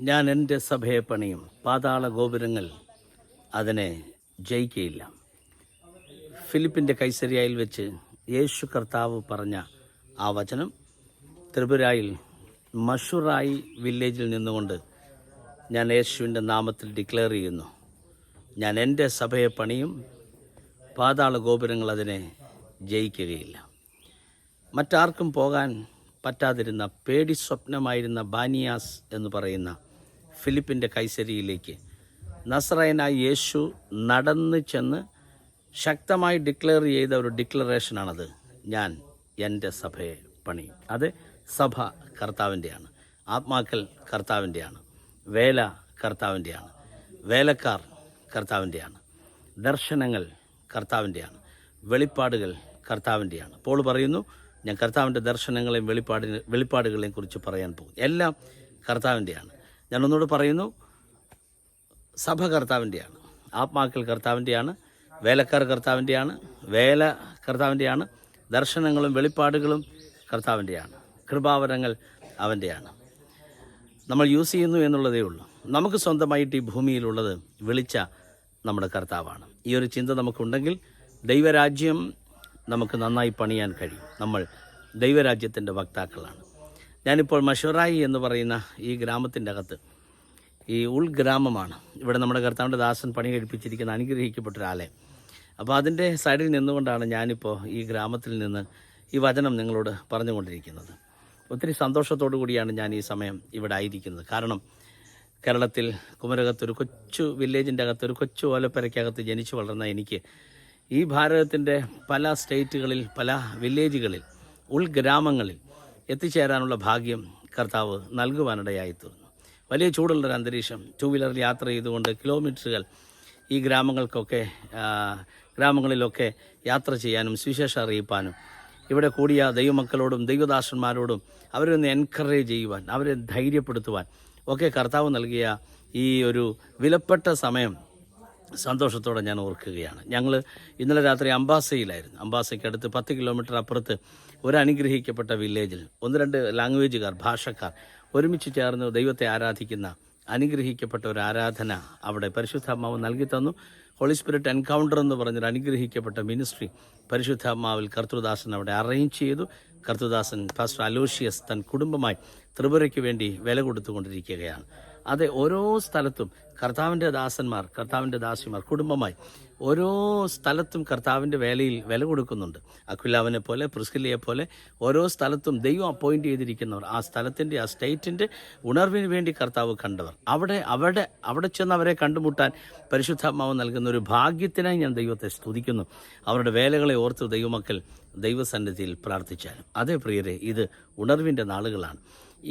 ഞാൻ എന്റെ സഭയെ പണിയും പാതാള ഗോപുരങ്ങൾ അതിനെ ജയിക്കയില്ല. ഫിലിപ്പിന്റെ കൈസരിയായിൽ വെച്ച് യേശു കർത്താവ് പറഞ്ഞ ആ വചനം ത്രിപുരായിൽ മഷുറായി വില്ലേജിൽ നിന്നുകൊണ്ട് ഞാൻ യേശുവിന്റെ നാമത്തിൽ ഡിക്ലെയർ ചെയ്യുന്നു. ഞാൻ എന്റെ സഭയെ പണിയും പാതാള ഗോപുരങ്ങൾ അതിനെ ജയിക്കുകയില്ല. മറ്റാർക്കും പോകാൻ പറ്റാതിരുന്ന പേടി സ്വപ്നമായിരുന്ന ബാനിയാസ് എന്ന് പറയുന്ന ഫിലിപ്പിന്റെ കൈസരിയിലേക്ക്. നസ്രയനായ യേശു നടന്ന് ചെന്ന് ശക്തമായി ഡിക്ലെയർ ചെയ്ത ഒരു ഡിക്ലറേഷനാണത്. ഞാൻ എന്റെ സഭയെ പണി. അത് സഭ കർത്താവിന്റെയാണ് ആത്മാക്കൾ കർത്താവിന്റെയാണ് വേല കർത്താവിന്റെയാണ് വേലക്കാർ കർത്താവിന്റെയാണ് ദർശനങ്ങൾ കർത്താവിന്റെയാണ് വെളിപ്പാടുകൾ കർത്താവിന്റെയാണ് പോൾ പറയുന്നു ഞാൻ കർത്താവിന്റെ ദർശനങ്ങളെയും വെളിപ്പാടിനെ വെളിപ്പാടുകളെയും കുറിച്ച് പറയാൻ പോകും എല്ലാം കർത്താവിന്റെയാണ് ഞാൻ ഒന്നുകൂടെ പറയുന്നു. സഭ കർത്താവിന്റെയാണ് ആത്മാക്കൾ കർത്താവിന്റെയാണ് വേലക്കാർ കർത്താവിന്റെയാണ് വേല കർത്താവിന്റെയാണ് ദർശനങ്ങളും വെളിപ്പാടുകളും കർത്താവിന്റെയാണ് കൃപാവരങ്ങൾ അവന്റെയാണ് നമ്മൾ യൂസ് ചെയ്യുന്നു എന്നുള്ളതേ ഉള്ളൂ. നമുക്ക് സ്വന്തമായിട്ട് ഈ ഭൂമിയിലുള്ളത് വിളിച്ച നമ്മുടെ കർത്താവാണ്. ഈ ഒരു ചിന്ത നമുക്കുണ്ടെങ്കിൽ ദൈവരാജ്യം നമുക്ക് നന്നായി പണിയാൻ കഴിയും. നമ്മൾ ദൈവരാജ്യത്തിന്റെ വക്താക്കളാണ്. ഞാനിപ്പോൾ മഷൂറായി എന്ന് പറയുന്ന ഈ ഗ്രാമത്തിന്റെ അകത്ത്. ഈ ഉൾഗ്രാമമാണ്. ഇവിടെ നമ്മുടെ കർത്താവിന്റെ ദാസൻ പണി കഴിപ്പിച്ചിരിക്കുന്ന അനുഗ്രഹിക്കപ്പെട്ട ഒരാളെ അപ്പോൾ അതിന്റെ സൈഡിൽ നിന്നുകൊണ്ടാണ് ഞാനിപ്പോൾ ഈ ഗ്രാമത്തിൽ നിന്ന് ഈ വചനം നിങ്ങളോട് പറഞ്ഞുകൊണ്ടിരിക്കുന്നത്. ഒത്തിരി സന്തോഷത്തോടു കൂടിയാണ് ഞാൻ ഈ സമയം ഇവിടെ ആയിരിക്കുന്നത്. കാരണം കേരളത്തിൽ കുമരകത്തൊരു കൊച്ചു വില്ലേജിന്റെ അകത്ത് ഒരു കൊച്ചു ഓലപ്പരയ്ക്കകത്ത് ജനിച്ചു വളർന്ന എനിക്ക് ഈ ഭാരതത്തിന്റെ പല സ്റ്റേറ്റുകളിൽ പല വില്ലേജുകളിൽ ഉൾഗ്രാമങ്ങളിൽ എത്തിച്ചേരാനുള്ള ഭാഗ്യം കർത്താവ് നൽകുവാനിടയായി തീർന്നു വലിയ ചൂടുള്ളൊരു അന്തരീക്ഷം ടൂ വീലറിൽ യാത്ര ചെയ്തുകൊണ്ട് കിലോമീറ്ററുകൾ ഈ ഗ്രാമങ്ങൾക്കൊക്കെ ഗ്രാമങ്ങളിലൊക്കെ യാത്ര ചെയ്യാനും സുവിശേഷം അറിയിപ്പാനും ഇവിടെ കൂടിയ ദൈവമക്കളോടും ദൈവദാസന്മാരോടും അവരെ ഒന്ന് എൻകറേജ് ചെയ്യുവാൻ അവരെ ധൈര്യപ്പെടുത്തുവാൻ ഒക്കെ കർത്താവ് നൽകിയ ഈ ഒരു വിലപ്പെട്ട സമയം സന്തോഷത്തോടെ ഞാൻ ഓർക്കുകയാണ്. ഞങ്ങൾ ഇന്നലെ രാത്രി അംബാസയിലായിരുന്നു. അംബാസയ്ക്ക് അടുത്ത് പത്ത് കിലോമീറ്റർ അപ്പുറത്ത് ഒരു അനുഗ്രഹിക്കപ്പെട്ട വില്ലേജിൽ ഒന്ന് രണ്ട് ലാംഗ്വേജുകാർ ഭാഷക്കാർ ഒരുമിച്ച് ചേർന്ന് ദൈവത്തെ ആരാധിക്കുന്ന അനുഗ്രഹിക്കപ്പെട്ട ഒരു ആരാധന അവിടെ പരിശുദ്ധാത്മാവ് നൽകി തന്നു. ഹോളി സ്പിരിറ്റ് എൻകൗണ്ടർ എന്ന് പറഞ്ഞൊരു അനുഗ്രഹിക്കപ്പെട്ട മിനിസ്ട്രി പരിശുദ്ധാത്മാവിൽ കർത്തൃദാസൻ അവിടെ അറേഞ്ച് ചെയ്തു. കർത്തൃദാസൻ ഫാസ്റ്റർ അലോഷ്യസ് തൻ കുടുംബമായി ത്രിപുരയ്ക്ക് വേണ്ടി വില കൊടുത്തുകൊണ്ടിരിക്കുകയാണ്. അതെ ഓരോ സ്ഥലത്തും കർത്താവിന്റെ ദാസന്മാർ കർത്താവിന്റെ ദാസിമാർ കുടുംബമായി ഓരോ സ്ഥലത്തും കർത്താവിന്റെ വേലയിൽ വില കൊടുക്കുന്നുണ്ട്. അഖുലാവിനെ പോലെ പ്രിസ്കില്ലയെ പോലെ ഓരോ സ്ഥലത്തും ദൈവം അപ്പോയിന്റ് ചെയ്തിരിക്കുന്നവർ ആ സ്ഥലത്തിന്റെ ആ സ്റ്റേറ്റിന്റെ ഉണർവിന് വേണ്ടി കർത്താവ് കണ്ടവർ. അവിടെ അവിടെ അവിടെ ചെന്ന് അവരെ കണ്ടുമുട്ടാൻ പരിശുദ്ധാത്മാവ് നൽകുന്ന ഒരു ഭാഗ്യത്തിനായി ഞാൻ ദൈവത്തെ സ്തുതിക്കുന്നു. അവരുടെ വേലകളെ ഓർത്ത് ദൈവമക്കൾ ദൈവസന്നിധിയിൽ പ്രാർത്ഥിച്ചാലും. അതേ പ്രിയരെ ഇത് ഉണർവിന്റെ നാളുകളാണ്.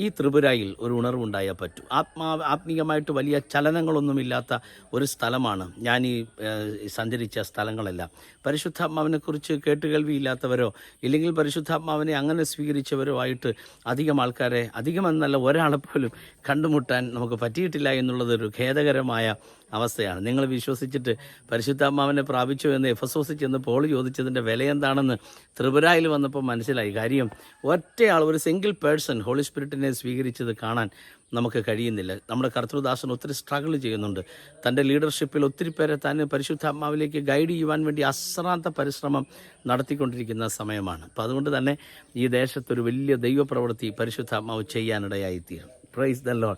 ഈ ത്രിപുരയിൽ ഒരു ഉണർവുണ്ടായാൽ പറ്റൂ. ആത്മാ ആത്മീയമായിട്ട് വലിയ ചലനങ്ങളൊന്നുമില്ലാത്ത ഒരു സ്ഥലമാണ്. ഞാൻ ഈ സഞ്ചരിച്ച സ്ഥലങ്ങളെല്ലാം. പരിശുദ്ധാത്മാവിനെക്കുറിച്ച് കേട്ടുകേൾവിയില്ലാത്തവരോ ഇല്ലെങ്കിൽ പരിശുദ്ധാത്മാവിനെ അങ്ങനെ സ്വീകരിച്ചവരോ ആയിട്ട് അധികം ആൾക്കാരെ അധികമെന്നല്ല ഒരാളെ പോലും കണ്ടുമുട്ടാൻ നമുക്ക് പറ്റിയിട്ടില്ല എന്നുള്ളതൊരു ഖേദകരമായ അവസ്ഥയാണ്. നിങ്ങൾ വിശ്വസിച്ചിട്ട് പരിശുദ്ധാത്മാവിനെ പ്രാപിച്ചു എന്ന് എഫ് എഫസോസിൽ ചെന്ന് പോൾ ചോദിച്ചതിന്റെ വില എന്താണെന്ന് ത്രിപുരയിൽ വന്നപ്പോൾ മനസ്സിലായി. കാര്യം ഒറ്റയാൾ ഒരു സിംഗിൾ പേഴ്സൺ ഹോളി സ്പിരിറ്റിനെ സ്വീകരിച്ചത് കാണാൻ നമുക്ക് കഴിയുന്നില്ല. നമ്മുടെ കർത്തൃദാസൻ ഒത്തിരി സ്ട്രഗിൾ ചെയ്യുന്നുണ്ട്. തന്റെ ലീഡർഷിപ്പിൽ ഒത്തിരി പേരെ തന്നെ പരിശുദ്ധാത്മാവിലേക്ക് ഗൈഡ് ചെയ്യുവാൻ വേണ്ടി അശ്രാന്ത പരിശ്രമം നടത്തിക്കൊണ്ടിരിക്കുന്ന സമയമാണ്. അപ്പം അതുകൊണ്ട് തന്നെ ഈ ദേശത്തൊരു വലിയ ദൈവപ്രവൃത്തി പരിശുദ്ധാത്മാവ് ചെയ്യാനിടയായിത്തീരും. പ്രൈസ് ദ ലോൺ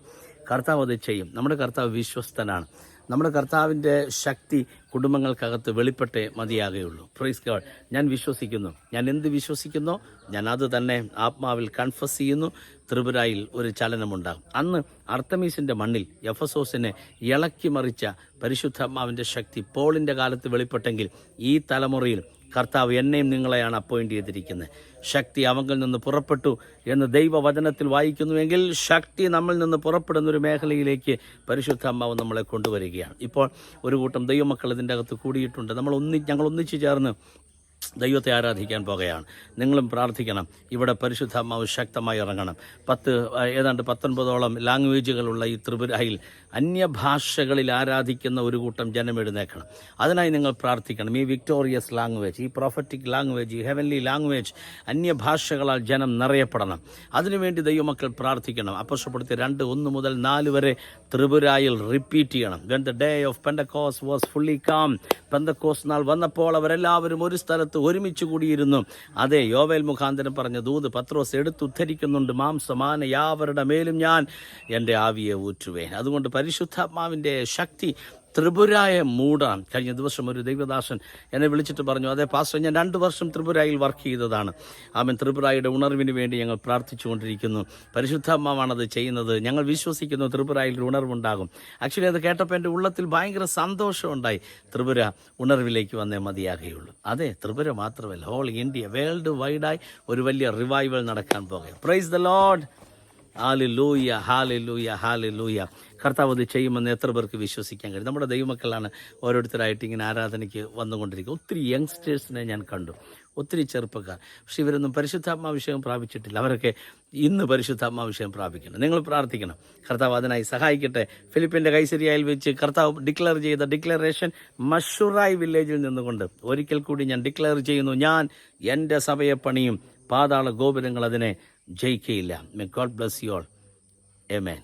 കർത്താവ് അത് ചെയ്യും. നമ്മുടെ കർത്താവ് വിശ്വസ്തനാണ്. നമ്മുടെ കർത്താവിന്റെ ശക്തി കുടുംബങ്ങൾക്കകത്ത് വെളിപ്പെട്ടേ മതിയാകുകയുള്ളൂ പ്രൈസ് ഗാഡ് ഞാൻ വിശ്വസിക്കുന്നു. ഞാൻ എന്ത് വിശ്വസിക്കുന്നു? ഞാൻ അത് തന്നെ ആത്മാവിൽ കൺഫസ് ചെയ്യുന്നു. ത്രിപുരയിൽ ഒരു ചലനമുണ്ടാകും. അന്ന് അർത്തമീസിന്റെ മണ്ണിൽ എഫസോസിനെ ഇളക്കി മറിച്ച പരിശുദ്ധാത്മാവിന്റെ ശക്തി പോളിന്റെ കാലത്ത് വെളിപ്പെട്ടെങ്കിൽ ഈ തലമുറയിൽ കർത്താവ് എന്നെയും നിങ്ങളെയാണ് അപ്പോയിന്റ് ചെയ്തിരിക്കുന്നത്. ശക്തി അവങ്കിൽ നിന്ന് പുറപ്പെട്ടു എന്ന് ദൈവവചനത്തിൽ വായിക്കുന്നുവെങ്കിൽ ശക്തി നമ്മിൽ നിന്ന് പുറപ്പെടുന്ന ഒരു മേഖലയിലേക്ക് പരിശുദ്ധ അമ്മാവ് നമ്മളെ കൊണ്ടുവരികയാണ്. ഇപ്പോൾ ഒരു കൂട്ടം ദൈവമക്കൾ ഇതിന്റെ അകത്ത് കൂടിയിട്ടുണ്ട്. നമ്മൾ ഒന്നി ഞങ്ങൾ ഒന്നിച്ചു ചേർന്ന് ദൈവത്തെ ആരാധിക്കാൻ പോകുകയാണ്. നിങ്ങളും പ്രാർത്ഥിക്കണം. ഇവിടെ പരിശുദ്ധാത്മാവ് ശക്തമായി ഇറങ്ങണം. പത്ത് ഏതാണ്ട് പത്തൊൻപതോളം ലാംഗ്വേജുകളുള്ള ഈ ത്രിപുരയിൽ അന്യഭാഷകളിൽ ആരാധിക്കുന്ന ഒരു കൂട്ടം ജനം എഴുന്നേക്കണം. അതിനായി നിങ്ങൾ പ്രാർത്ഥിക്കണം. ഈ വിക്ടോറിയസ് ലാംഗ്വേജ് ഈ പ്രൊഫറ്റിക് ലാംഗ്വേജ് ഈ ഹെവൻലി ലാംഗ്വേജ് അന്യഭാഷകളാൽ ജനം നിറയപ്പെടണം. അതിനുവേണ്ടി ദൈവമക്കൾ പ്രാർത്ഥിക്കണം. അപ്പശപ്പെടുത്തി രണ്ട് ഒന്ന് മുതൽ നാല് വരെ ത്രിപുരയിൽ റിപ്പീറ്റ് ചെയ്യണം. When the day of Pentecost was fully come പെന്തക്കോസ് നാൾ വന്നപ്പോൾ അവരെല്ലാവരും ഒരു സ്ഥലത്ത് ഒരുമിച്ച് കൂടിയിരുന്നു. അതെ യോവേൽ മുഖാന്തരം പറഞ്ഞ ദൂത് പത്രോസ് എടുത്തുദ്ധരിക്കുന്നുണ്ട്. മാംസമാന യാവരുടെ മേലും ഞാൻ എന്റെ ആവിയെ ഊറ്റുവേൻ. അതുകൊണ്ട് പരിശുദ്ധാത്മാവിന്റെ ശക്തി ത്രിപുരായെ മൂടാൻ കഴിഞ്ഞ ദിവസം ഒരു ദൈവദാസൻ എന്നെ വിളിച്ചിട്ട് പറഞ്ഞു അതേ പാസ്റ്റർ ഞാൻ രണ്ട് വർഷം ത്രിപുരയിൽ വർക്ക് ചെയ്തതാണ്. അവൻ ത്രിപുരയുടെ ഉണർവിന് വേണ്ടി ഞങ്ങൾ പ്രാർത്ഥിച്ചുകൊണ്ടിരിക്കുന്നു. പരിശുദ്ധാത്മാവാണത് ചെയ്യുന്നത്. ഞങ്ങൾ വിശ്വസിക്കുന്നു ത്രിപുരയിൽ ഒരു ഉണർവുണ്ടാകും. ആക്ച്വലി അത് കേട്ടപ്പോൾ എന്റെ ഉള്ളത്തിൽ ഭയങ്കര സന്തോഷമുണ്ടായി ത്രിപുര ഉണർവിലേക്ക് വന്നേ മതിയാകുകയുള്ളൂ അതെ ത്രിപുര മാത്രമല്ല ഹോൾ ഇന്ത്യ വേൾഡ് വൈഡായി ഒരു വലിയ റിവൈവൽ നടക്കാൻ പോകുക പ്രൈസ് ദ ലോഡ് ഹാലി ലൂയ ഹാലിലൂയ ഹാലി ലൂയ കർത്താവ് അത് ചെയ്യുമെന്ന് എത്ര പേർക്ക് വിശ്വസിക്കാൻ കഴിയും? നമ്മുടെ ദൈവമക്കളാണ് ഓരോരുത്തരായിട്ട് ഇങ്ങനെ ആരാധനയ്ക്ക് വന്നുകൊണ്ടിരിക്കുക. ഒത്തിരി യങ്സ്റ്റേഴ്സിനെ ഞാൻ കണ്ടു. ഒത്തിരി ചെറുപ്പക്കാർ. പക്ഷെ ഇവരൊന്നും പരിശുദ്ധാത്മാവിഷയം പ്രാപിച്ചിട്ടില്ല. അവരൊക്കെ ഇന്ന് പരിശുദ്ധാത്മാവിഷയം പ്രാപിക്കണം നിങ്ങൾ പ്രാർത്ഥിക്കണം. കർത്താവ് അതിനായി സഹായിക്കട്ടെ. ഫിലിപ്പിന്റെ കൈസരിയായിൽ വെച്ച് കർത്താവ് ഡിക്ലെയർ ചെയ്ത ഡിക്ലറേഷൻ മഷുറായി വില്ലേജിൽ നിന്നുകൊണ്ട് ഒരിക്കൽ കൂടി ഞാൻ ഡിക്ലെയർ ചെയ്യുന്നു. ഞാൻ എന്റെ സഭയെ പണിയും. പാതാള ഗോപുരങ്ങൾ അതിനെ ജയിക്കയില്ല may God bless you all amen